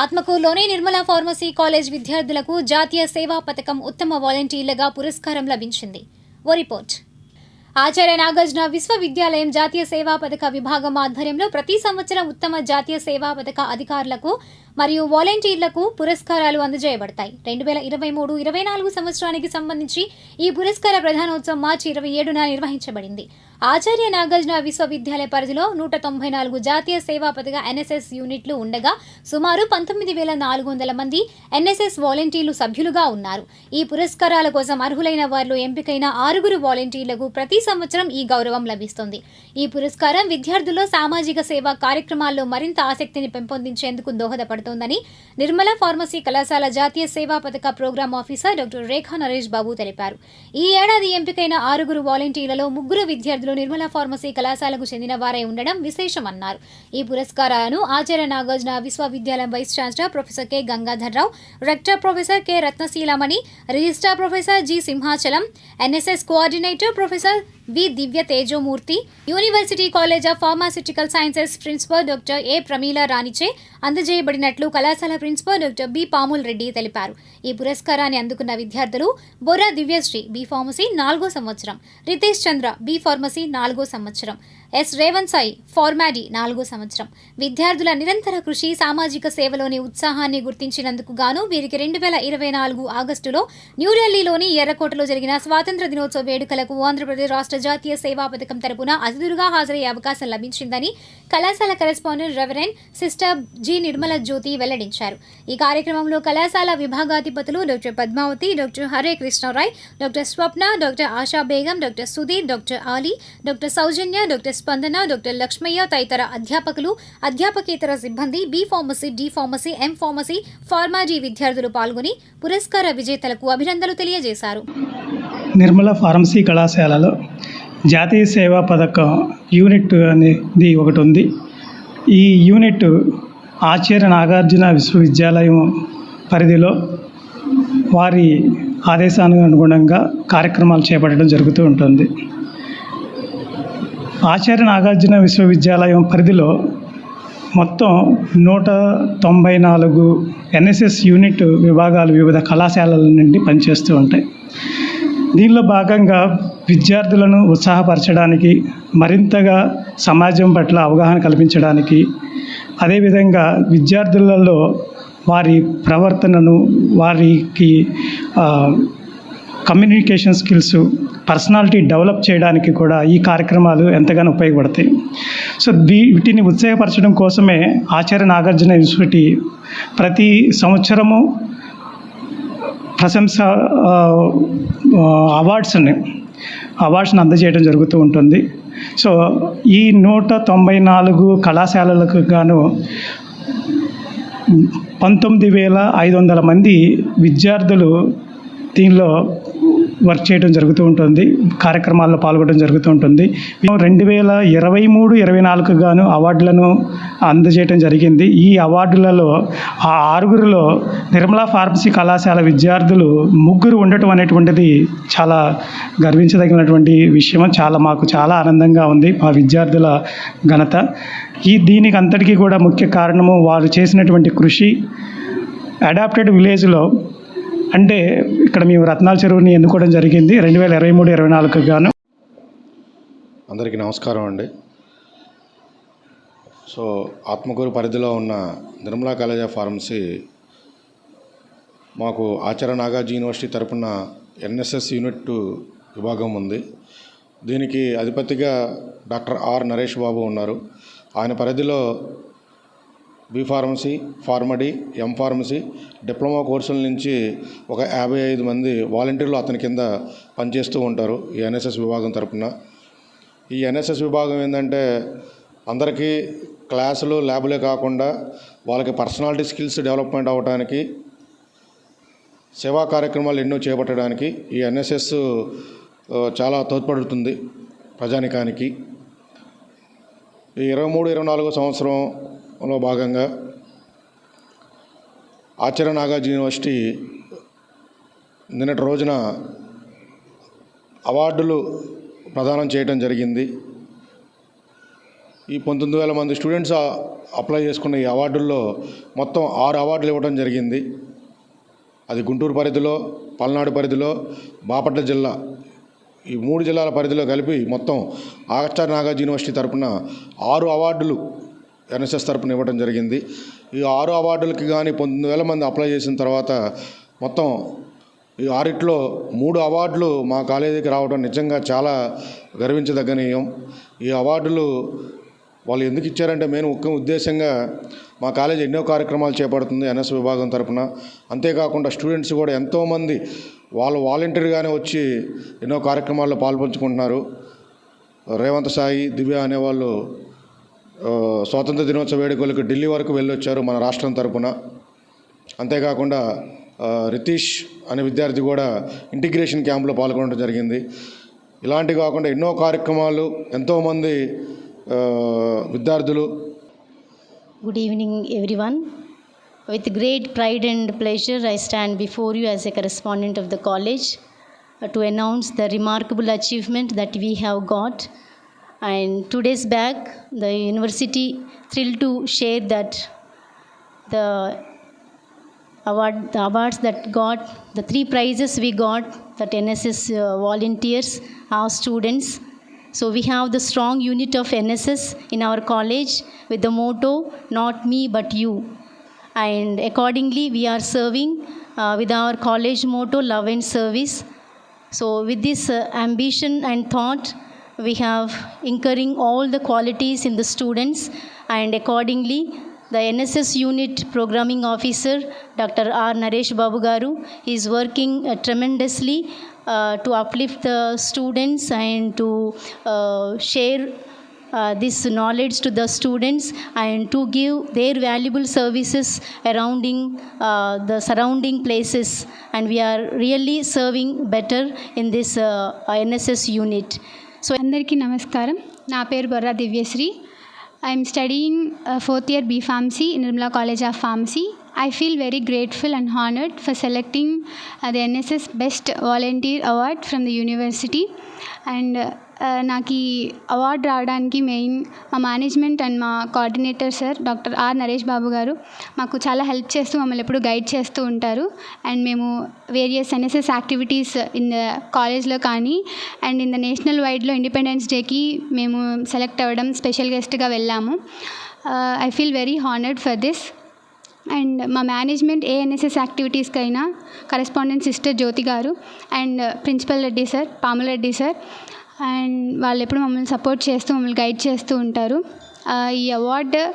ఆత్మకూరులోని Nirmala pharmacy college విద్యార్థులకు జాతీయ సేవా పథకం ఉత్తమ వాలంటీర్లుగా పురస్కారం లభించింది. ఓ రిపోర్ట్. ఆచార్య నాగార్జున విశ్వవిద్యాలయం జాతీయ సేవా పథక విభాగం ఆధ్వర్యంలో ప్రతి సంవత్సరం ఉత్తమ జాతీయ సేవా పథక అధికారులకు మరియు వాలంటీర్లకు పురస్కారాలు అందజేయబడతాయి. రెండు వేల ఇరవై మూడు ఇరవై నాలుగు సంవత్సరానికి సంబంధించి ఈ పురస్కార ప్రధానోత్సవం మార్చి ఇరవై ఏడున నిర్వహించబడింది. ఆచార్య నాగార్జున విశ్వవిద్యాలయ పరిధిలో నూట తొంభై నాలుగు జాతీయ సేవా పథక ఎన్ఎస్ఎస్ యూనిట్లు ఉండగా సుమారు పంతొమ్మిది వేల నాలుగు వందల మంది ఎన్ఎస్ఎస్ వాలంటీర్లు సభ్యులుగా ఉన్నారు. ఈ పురస్కారాల కోసం అర్హులైన వారిలో ఎంపికైన ఆరుగురు వాలంటీర్లకు ప్రతి సంవత్సరం ఈ గౌరవం లభిస్తుంది. ఈ పురస్కారం విద్యార్థుల్లో సామాజిక సేవా కార్యక్రమాల్లో మరింత ఆసక్తిని పెంపొందించేందుకు దోహదపడుతుంది. దోహదపడుతోందని నిర్మల ఫార్మసీ కళాశాల జాతీయ సేవా పథక program officer doctor Rekha Naresh Babu తెలిపారు. ఈ ఏడాది ఎంపికైన ఆరుగురు వాలంటీర్లలో ముగ్గురు విద్యార్థులు నిర్మల ఫార్మసీ కళాశాలకు చెందిన వారై ఉండడం విశేషమన్నారు. ఈ పురస్కారాలను ఆచార్య నాగార్జున విశ్వవిద్యాలయం vice chancellor professor K Gangadhar Rao rector professor K Ratnasheelamani registrar professor G Simhachalam NSS coordinator professor V Divya Tejomurthy university college of pharmaceutical sciences principal doctor A Pramila రాణిచే అందజేయబడినట్లు కళాశాల principal doctor B Pamul Reddy తెలిపారు. ఈ పురస్కారాన్ని అందుకున్న విద్యార్థులు Borra Divyasri B pharmacy నాలుగో సంవత్సరం రితేష్ చంద్ర B pharmacy నాలుగో సంవత్సరం ఎస్ రేవన్ సాయి ఫార్మాడీ నాలుగో సంవత్సరం. విద్యార్థుల నిరంతర కృషి సామాజిక సేవలోని ఉత్సాహాన్ని గుర్తించినందుకు గాను వీరికి రెండు వేల ఇరవై నాలుగు ఆగస్టులో న్యూఢిల్లీలోని ఎర్రకోటలో జరిగిన స్వాతంత్ర దినోత్సవ వేడుకలకు ఆంధ్రప్రదేశ్ రాష్ట్ర జాతీయ సేవా పథకం తరపున అతిథులుగా హాజరయ్యే అవకాశం లభించిందని కళాశాల correspondent reverend sister G Nirmala Jyothi వెల్లడించారు. ఈ కార్యక్రమంలో కళాశాల విభాగాధిపతులు doctor Padmavathi doctor Hare Krishnarai doctor Swapna doctor Asha Begum doctor Sudheer doctor Ali doctor Soujanya doctor Spandana doctor Lakshmaiah తదితర అధ్యాపకులు అధ్యాపకేతర సిబ్బంది B pharmacy D pharmacy M pharmacy Pharm D విద్యార్థులు పాల్గొని పురస్కార విజేతలకు అభినందనలు తెలియజేశారు. నిర్మల ఫార్మసీ కళాశాలలో జాతీయ సేవా పథకం యూనిట్ అనేది ఒకటి ఉంది. ఈ యూనిట్ ఆచార్య నాగార్జున విశ్వవిద్యాలయం పరిధిలో వారి ఆదేశానికి అనుగుణంగా కార్యక్రమాలు చేపట్టడం జరుగుతూ ఉంటుంది. ఆచార్య నాగార్జున విశ్వవిద్యాలయం పరిధిలో మొత్తం నూట తొంభై నాలుగు ఎన్ఎస్ఎస్ యూనిట్ విభాగాలు వివిధ కళాశాలల నుండి పనిచేస్తూ ఉంటాయి. దీనిలో భాగంగా విద్యార్థులను ఉత్సాహపరచడానికి మరింతగా సమాజం పట్ల అవగాహన కల్పించడానికి అదేవిధంగా విద్యార్థులలో వారి ప్రవర్తనను వారికి కమ్యూనికేషన్ స్కిల్స్ పర్సనాలిటీ డెవలప్ చేయడానికి కూడా ఈ కార్యక్రమాలు ఎంతగానో ఉపయోగపడతాయి. సో దీ వీటిని ఉత్సాహపరచడం కోసమే ఆచార్య నాగార్జున యూనివర్సిటీ ప్రతి సంవత్సరము ప్రశంస అవార్డ్స్ని అవార్డ్స్ని అందజేయడం జరుగుతూ ఉంటుంది. సో ఈ నూట తొంభై నాలుగు కళాశాలలకు గాను పంతొమ్మిది వేల ఐదు వందల మంది విద్యార్థులు దీనిలో వర్క్ చేయడం జరుగుతూ ఉంటుంది. కార్యక్రమాల్లో పాల్గొనడం జరుగుతూ ఉంటుంది. రెండు వేల ఇరవై మూడు ఇరవై నాలుగు గాను అవార్డులను అందజేయడం జరిగింది. ఈ అవార్డులలో ఆ ఆరుగురిలో నిర్మలా ఫార్మసీ కళాశాల విద్యార్థులు ముగ్గురు ఉండటం అనేటువంటిది చాలా గర్వించదగినటువంటి విషయం చాలా మాకు చాలా ఆనందంగా ఉంది మా విద్యార్థుల ఘనత. ఈ దీనికి అంతటికీ కూడా ముఖ్య కారణము వారు చేసినటువంటి కృషి. అడాప్టెడ్ విలేజ్లో అంటే ఇక్కడ మేము రత్నాల చెరువుని ఎన్నుకోవడం జరిగింది. రెండు వేల ఇరవై మూడు ఇరవై నాలుగు గాను. అందరికీ నమస్కారం అండి. సో ఆత్మకూరు పరిధిలో ఉన్న నిర్మలా కాలేజ్ ఆఫ్ ఫార్మసీ మాకు ఆచార్య నాగార్జున యూనివర్సిటీ తరపున ఎన్ఎస్ఎస్ యూనిట్ విభాగం ఉంది. దీనికి అధిపతిగా డాక్టర్ ఆర్ నరేష్ బాబు ఉన్నారు. ఆయన పరిధిలో B pharmacy Pharm D M pharmacy. Diploma కోర్సుల నుంచి ఒక యాభై ఐదు మంది వాలంటీర్లు అతని కింద పనిచేస్తూ ఉంటారు ఈ ఎన్ఎస్ఎస్ విభాగం తరపున. ఈ ఎన్ఎస్ఎస్ విభాగం ఏంటంటే అందరికీ క్లాసులు ల్యాబులే కాకుండా వాళ్ళకి పర్సనాలిటీ స్కిల్స్ డెవలప్మెంట్ అవ్వడానికి సేవా కార్యక్రమాలు ఎన్నో చేపట్టడానికి ఈ ఎన్ఎస్ఎస్ చాలా తోడ్పడుతుంది ప్రజానికానికి. ఈ ఇరవై మూడు ఇరవై నాలుగో సంవత్సరం లో భాగంగా ఆచార్య నాగార్జున యూనివర్సిటీ నిన్నటి రోజున అవార్డులు ప్రదానం చేయడం జరిగింది. ఈ పంతొమ్మిది వేల మంది స్టూడెంట్స్ అప్లై చేసుకున్న ఈ అవార్డుల్లో మొత్తం ఆరు అవార్డులు ఇవ్వడం జరిగింది. అది గుంటూరు పరిధిలో పల్నాడు పరిధిలో బాపట్ల జిల్లా ఈ మూడు జిల్లాల పరిధిలో కలిపి మొత్తం ఆగస్టా నాగార్జున యూనివర్సిటీ తరపున ఆరు అవార్డులు ఎన్ఎస్ఎస్ తరపున ఇవ్వడం జరిగింది. ఈ ఆరు అవార్డులకి కానీ పంతొమ్మిది వేల మంది అప్లై చేసిన తర్వాత మొత్తం ఈ ఆరిట్లో మూడు అవార్డులు మా కాలేజీకి రావడం నిజంగా చాలా గర్వించదగ్గనీయం. ఈ అవార్డులు వాళ్ళు ఎందుకు ఇచ్చారంటే మెయిన్ ముఖ్య ఉద్దేశంగా మా కాలేజ్ ఎన్నో కార్యక్రమాలు చేపడుతుంది ఎన్ఎస్ విభాగం తరపున. అంతేకాకుండా స్టూడెంట్స్ కూడా ఎంతోమంది వాళ్ళు వాలంటీర్గానే వచ్చి ఎన్నో కార్యక్రమాల్లో పాల్పంచుకుంటున్నారు. రేవంత్ సాయి దివ్య అనేవాళ్ళు స్వాతంత్ర దినోత్సవ వేడుకలకు ఢిల్లీ వరకు వెళ్ళొచ్చారు మన రాష్ట్రం తరపున. అంతేకాకుండా రితీష్ అనే విద్యార్థి కూడా ఇంటిగ్రేషన్ క్యాంప్లో పాల్గొనడం జరిగింది. ఇలాంటివి కాకుండా ఎన్నో కార్యక్రమాలు ఎంతోమంది విద్యార్థులు. Good evening everyone with great pride and pleasure I stand before you as a correspondent of the college to announce the remarkable achievement that we have got And two days back, the university thrilled to share that the award, the awards that got, the three prizes we got, that NSS uh, volunteers, our students. So we have the strong unit of NSS in our college with the motto, not me but you. And accordingly, we are serving uh, with our college motto, love and service. So with this uh, ambition and thought, we have incurring all the qualities in the students and accordingly the NSS unit programming officer Dr. R. Naresh Babugaru is working uh, tremendously uh, to uplift the students and to uh, share uh, this knowledge to the students and to give their valuable services surrounding uh, the surrounding places and we are really serving better in this uh, NSS unit. So అందరికీ నమస్కారం. నా పేరు Borra Divyasri. I'm studying fourth year B pharmacy Nirmala college of pharmacy I feel very grateful and honoured for selecting the NSS best volunteer award from the university and నాకు ఈ award రావడానికి main మా management and మా coordinator sir doctor R Naresh Babu గారు మాకు చాలా help చేస్తూ మమ్మల్ని ఎప్పుడు గైడ్ చేస్తూ ఉంటారు. అండ్ మేము various NSS activities in the కాలేజ్లో కానీ అండ్ ఇన్ ద నేషనల్ వైడ్లో ఇండిపెండెన్స్ డేకి మేము సెలెక్ట్ అవ్వడం స్పెషల్ గెస్ట్గా వెళ్ళాము. I feel very honoured for this and మా మేనేజ్మెంట్ ఏఎన్ఎస్ఎస్ యాక్టివిటీస్కి యాక్టివిటీస్కైనా కరెస్పాండెంట్ సిస్టర్ జ్యోతి గారు and principal Reddy sir Pamula Reddy sir and వాళ్ళు ఎప్పుడు మమ్మల్ని సపోర్ట్ చేస్తూ మమ్మల్ని గైడ్ చేస్తూ ఉంటారు. ఈ అవార్డు